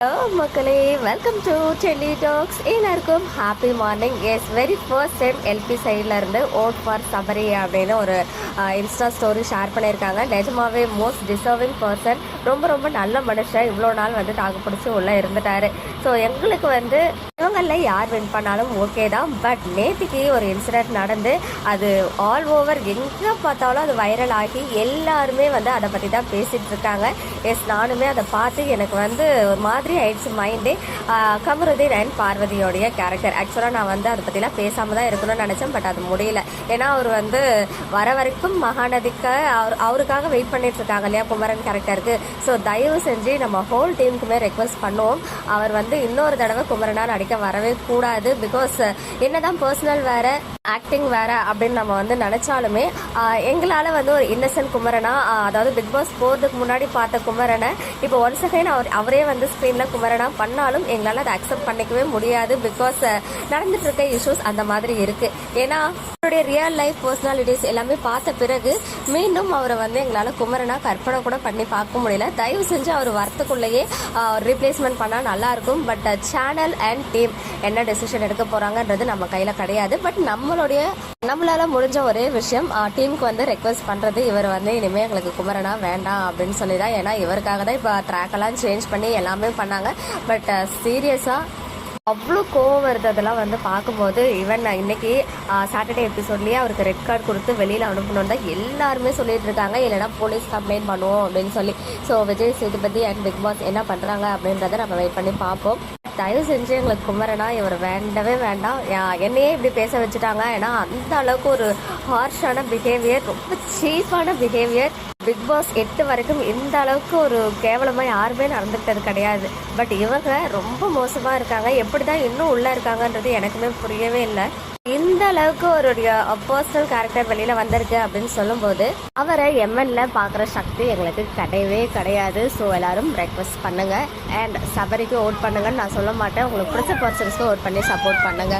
Hello மக்களே welcome to Delhi talks எல்லாருக்கும் happy morning yes very first time LP சைடில் இருந்து ஓட் ஃபார் சபரி அப்படின்னு ஒரு இன்ஸ்டா ஸ்டோரி ஷேர் பண்ணியிருக்காங்க. நிஜமாவே மோஸ்ட் டிசர்விங் பர்சன் ரொம்ப ரொம்ப நல்ல மனுஷன். இவ்வளோ நாள் வந்து தாக்கு பிடிச்சி உள்ளே இருந்துட்டார். ஸோ எங்களுக்கு வந்து இவங்களில் யார் வின் பண்ணாலும் ஓகே தான். பட் நேற்றுக்கு ஒரு இன்சிடென்ட் நடந்து அது ஆல் ஓவர் எங்கே பார்த்தாலும் அது வைரல் ஆகி எல்லாருமே வந்து அதை பற்றி தான் பேசிகிட்டு இருக்காங்க. எஸ் நானுமே அதை பார்த்து எனக்கு வந்து ஒரு மாதிரி ஆயிடுச்சு மைண்டே கமருதீன் அண்ட் பார்வதியோடைய கேரக்டர் ஆக்சுவலாக நான் வந்து அதை பற்றிலாம் பேசாமல் தான் இருக்கணும்னு நினச்சேன் பட் அது முடியல. ஏன்னா அவர் வந்து வர வரைக்கும் மகாநதிக்கு அவர் அவருக்காக வெயிட் பண்ணிட்டு இருக்காங்க இல்லையா குமரன் கேரக்டருக்கு ஸோ தயவு செஞ்சு நம்ம ஹோல் டீமுக்குமே ரெக்வஸ்ட் பண்ணுவோம். அவர் வந்து இன்னொரு தடவை குமரனாக நடிக்க வரவே கூடாது. பிகாஸ் என்னதான் பர்சனல் வேற ஆக்டிங் வேற அப்படின்னு நம்ம வந்து நினைச்சாலுமே எங்களால் வந்து ஒரு இன்னசென்ட் குமரனா அதாவது பிக் பாஸ் போகிறதுக்கு முன்னாடி பார்த்த குமரனை இப்போ ஒன்ஸ் அகைன் அவர் அவரே வந்து ஸ்க்ரீனில் குமரனா பண்ணாலும் எங்களால் அதை அக்செப்ட் பண்ணிக்கவே முடியாது பிகாஸ் நடந்துட்டு இருக்க இஷ்யூஸ் அந்த மாதிரி இருக்கு. ஏன்னா அவருடைய ரியல் லைஃப் பர்சனாலிட்டிஸ் எல்லாமே பார்த்த பிறகு மீண்டும் அவரை வந்து எங்களால் குமரனா கற்பனை கூட பண்ணி பார்க்க முடியல. தயவு செஞ்சு அவர் வரத்துக்குள்ளேயே ரீப்ளேஸ்மெண்ட் பண்ணால் நல்லா இருக்கும் பட் சேனல் அண்ட் டீம் என்ன டெசிஷன் எடுக்க போறாங்கன்றது நம்ம கையில் கிடையாது. பட் நம்ம நம்மளுடைய நம்மளால முடிஞ்ச ஒரே விஷயம் டீமுக்கு வந்து ரெக்வஸ்ட் பண்றது. இவர் வந்து இனிமே எங்களுக்கு குமரனா வேண்டாம் அப்படின்னு சொல்லி தான் ஏன்னா இவருக்காக தான் இப்போ ட்ராக் எல்லாம் சேஞ்ச் பண்ணி எல்லாமே பண்ணாங்க. பட் சீரியஸா அவ்வளோ கோவம் வருது அதெல்லாம் வந்து பார்க்கும்போது. ஈவன் இன்னைக்கு சாட்டர்டே எபிசோட்லேயே அவருக்கு ரெட் கார்டு கொடுத்து வெளியில் அனுப்பணும்னு தான் எல்லாருமே சொல்லிட்டு இருக்காங்க. இல்லைனா போலீஸ் கம்ப்ளைண்ட் பண்ணுவோம் அப்படின்னு சொல்லி. So Vijay Sethupathi and big boss என்ன பண்ணுறாங்க அப்படின்றத நம்ம வெயிட் பண்ணி பார்ப்போம். தயவு செஞ்சு எங்களுக்கு குமரனா இவர் வேண்டவே வேண்டாம். யா- என்னையே இப்படி பேச வச்சுட்டாங்க. ஏன்னா அந்த அளவுக்கு ஒரு ஹார்ஷான பிஹேவியர் ரொம்ப சீப்பான பிஹேவியர் பிக் பாஸ் எட்டு வரைக்கும் இந்த அளவுக்கு ஒரு கேவலமாக யாருமே நடந்துக்கிட்டது கிடையாது. பட் இவங்க ரொம்ப மோசமாக இருக்காங்க. எப்படி தான் இன்னும் உள்ளே இருக்காங்கன்றது எனக்குமே புரியவே இல்லை. இந்த அளவுக்கு ஒரு பர்சனல் கேரக்டர் வெளியில வந்திருக்கு அப்படின்னு சொல்லும்போது அவரை எம்எல்ஏ பார்க்குற சக்தி எங்களுக்கு கிடையவே கிடையாது. ஸோ எல்லாரும் ரெக்வஸ்ட் பண்ணுங்க. அண்ட் சபரிக்கு ஓட் பண்ணுங்கன்னு நான் சொல்ல மாட்டேன். உங்களுக்கு பிடிச்ச பர்சன்ஸ்க்கு ஓட் பண்ணி சப்போர்ட் பண்ணுங்க.